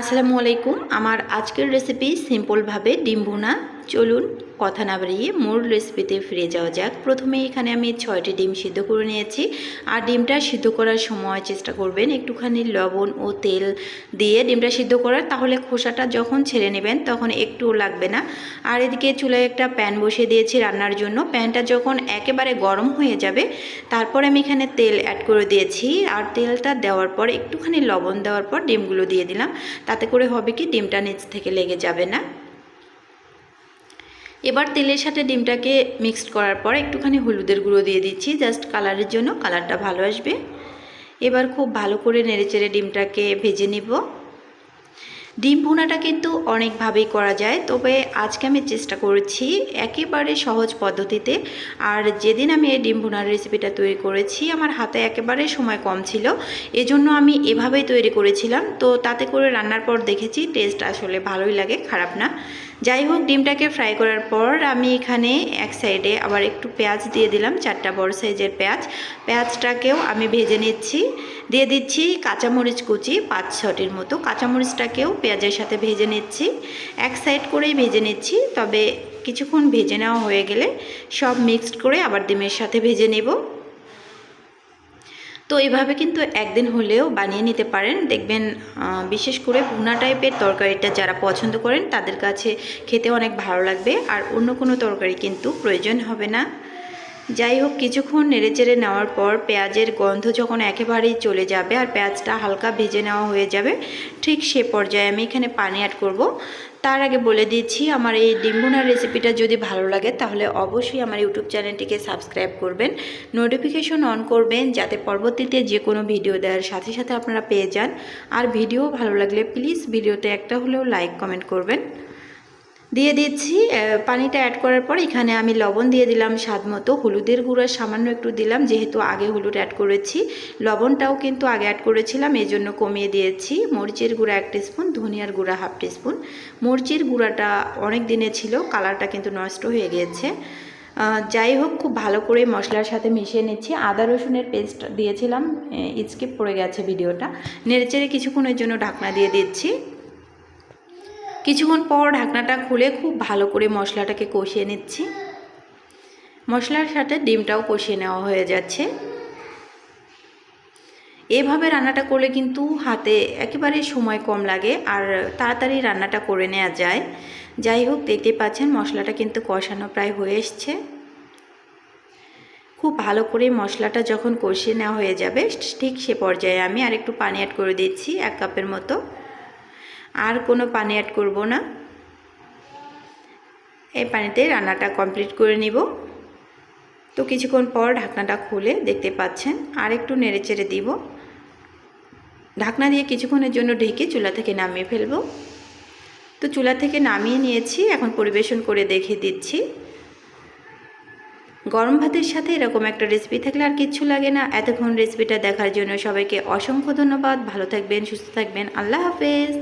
আসসালামু আলাইকুম। আমার আজকের রেসিপি সিম্পলভাবে ডিম ভুনা। চলুন কথা না বাড়িয়ে মূল রেসিপিতে ফিরে যাওয়া যাক। প্রথমে এখানে আমি ছয়টি ডিম সিদ্ধ করে নিয়েছি। আর ডিমটা সিদ্ধ করার সময় চেষ্টা করবেন একটুখানি লবণ ও তেল দিয়ে ডিমটা সিদ্ধ করার। তাহলে খোসাটা যখন ছেড়ে নেবেন তখন একটুও লাগবে না। আর এদিকে চুলায় একটা প্যান বসিয়ে দিয়েছি রান্নার জন্য। প্যানটা যখন একেবারে গরম হয়ে যাবে, তারপর আমি এখানে তেল অ্যাড করে দিয়েছি। আর তেলটা দেওয়ার পর, একটুখানি লবণ দেওয়ার পর ডিমগুলো দিয়ে দিলাম। তাতে করে হবে কি, ডিমটা নিচ থেকে লেগে যাবে না। এবার তেলের সাথে ডিমটাকে মিক্সড করার পর একটুখানি হলুদের গুঁড়ো দিয়ে দিচ্ছি, জাস্ট কালারের জন্য, কালারটা ভালো আসবে। এবার খুব ভালো করে নেড়েচেড়ে ডিমটাকে ভেজে নিব। ডিম ভুনাটা কিন্তু অনেকভাবেই করা যায়, তবে আজকে আমি চেষ্টা করেছি একেবারে সহজ পদ্ধতিতে। আর যেদিন আমি এই ডিম ভুনার রেসিপিটা তৈরি করেছি, আমার হাতে একেবারে সময় কম ছিল, এজন্য আমি এভাবেই তৈরি করেছিলাম। তো তাতে করে রান্নার পর দেখেছি, টেস্ট আসলে ভালোই লাগে, খারাপ না। যাই হোক ডিমটাকে ফ্রাই করার পর আমি এখানে এক সাইডে আবার একটু পেঁয়াজ দিয়ে দিলাম, চারটা বড় সাইজের পেঁয়াজ। পেঁয়াজটাকেও আমি ভেজে নিচ্ছি। দিয়ে দিচ্ছি কাঁচামরিচ কুচি, পাঁচ ছটির মতো। কাঁচামরিচটাকেও পেঁয়াজের সাথে ভেজে নিচ্ছি। এক সাইড করেই ভেজে নিচ্ছি, তবে কিছুক্ষণ ভেজে নেওয়া হয়ে গেলে সব মিক্সড করে আবার ডিমের সাথে ভেজে নেব। তো এভাবে কিন্তু একদিন হলেও বানিয়ে নিতে পারেন। দেখবেন বিশেষ করে ভুনা টাইপের তরকারিটা যারা পছন্দ করেন, তাদের কাছে খেতে অনেক ভালো লাগবে। আর অন্য কোনো তরকারি কিন্তু প্রয়োজন হবে না। যাই হোক, কিছুক্ষণ নেড়েচেড়ে নেওয়ার পর পেঁয়াজের গন্ধ যখন একেবারেই চলে যাবে আর পেঁয়াজটা হালকা ভেজে নেওয়া হয়ে যাবে, ঠিক সে পর্যায়ে আমি এখানে পানি অ্যাড করব। তার আগে বলে দিচ্ছি, আমার এই ডিম্বুনার রেসিপিটা যদি ভালো লাগে, তাহলে অবশ্যই আমার ইউটিউব চ্যানেলটিকে সাবস্ক্রাইব করবেন নোটিফিকেশন অন করবেন, যাতে পরবর্তীতে যে কোনো ভিডিও দেওয়ার সাথে সাথে আপনারা পেয়ে যান। আর ভিডিও ভালো লাগলে প্লিজ ভিডিওতে একটা হলেও লাইক কমেন্ট করবেন। দিয়ে দিচ্ছি পানিটা অ্যাড করার পর এখানে আমি লবণ দিয়ে দিলাম স্বাদ মতো। হলুদের গুঁড়া সামান্য একটু দিলাম, যেহেতু আগে হলুদ অ্যাড করেছি। লবণটাও কিন্তু আগে অ্যাড করেছিলাম এই জন্য কমিয়ে দিয়েছি। মরিচের গুঁড়া এক স্পুন ধনিয়ার গুঁড়া হাফ স্পুন মরিচের গুঁড়াটা অনেক দিনে ছিল, কালারটা কিন্তু নষ্ট হয়ে গিয়েছে যাই হোক, খুব ভালো করে মশলার সাথে মিশিয়ে নিচ্ছি। আদা রসুনের পেস্ট দিয়েছিলাম স্কিপ পড়ে গেছে ভিডিওটা নেড়েচেড়ে কিছুক্ষণের জন্য ঢাকনা দিয়ে দিচ্ছি। কিছুক্ষণ পর ঢাকনাটা খুলে খুব ভালো করে মশলাটাকে কষিয়ে নিচ্ছি। মশলার সাথে ডিমটাও কষিয়ে নেওয়া হয়ে যাচ্ছে। এভাবে রান্নাটা করলে কিন্তু হাতে একেবারে সময় কম লাগে আর তাড়াতাড়ি রান্নাটা করে নেওয়া যায়। যাই হোক দেখতে পাচ্ছেন মশলাটা কিন্তু কষানো প্রায় হয়ে এসছে। খুব ভালো করে মশলাটা যখন কষিয়ে নেওয়া হয়ে যাবে, ঠিক সে পর্যায়ে আমি আর একটু পানি অ্যাড করে দিচ্ছি, এক কাপের মতো। আর কোনো পানি অ্যাড করব না। এই পানিতে রান্নাটা কমপ্লিট করে নিব। তো কিছুক্ষণ পর ঢাকনাটা খুলে দেখতে পাচ্ছেন, আর একটু নেড়ে চেড়ে দিব। ঢাকনা দিয়ে কিছুক্ষণের জন্য ঢেকে চুলা থেকে নামিয়ে ফেলব। তো চুলা থেকে নামিয়ে নিয়েছি, এখন পরিবেশন করে দেখে দিচ্ছি। গরম ভাতের সাথে এরকম একটা রেসিপি থাকলে আর কিচ্ছু লাগে না। এতক্ষণ রেসিপিটা দেখার জন্য সবাইকে অসংখ্য ধন্যবাদ। ভালো থাকবেন, সুস্থ থাকবেন। আল্লাহ হাফেজ।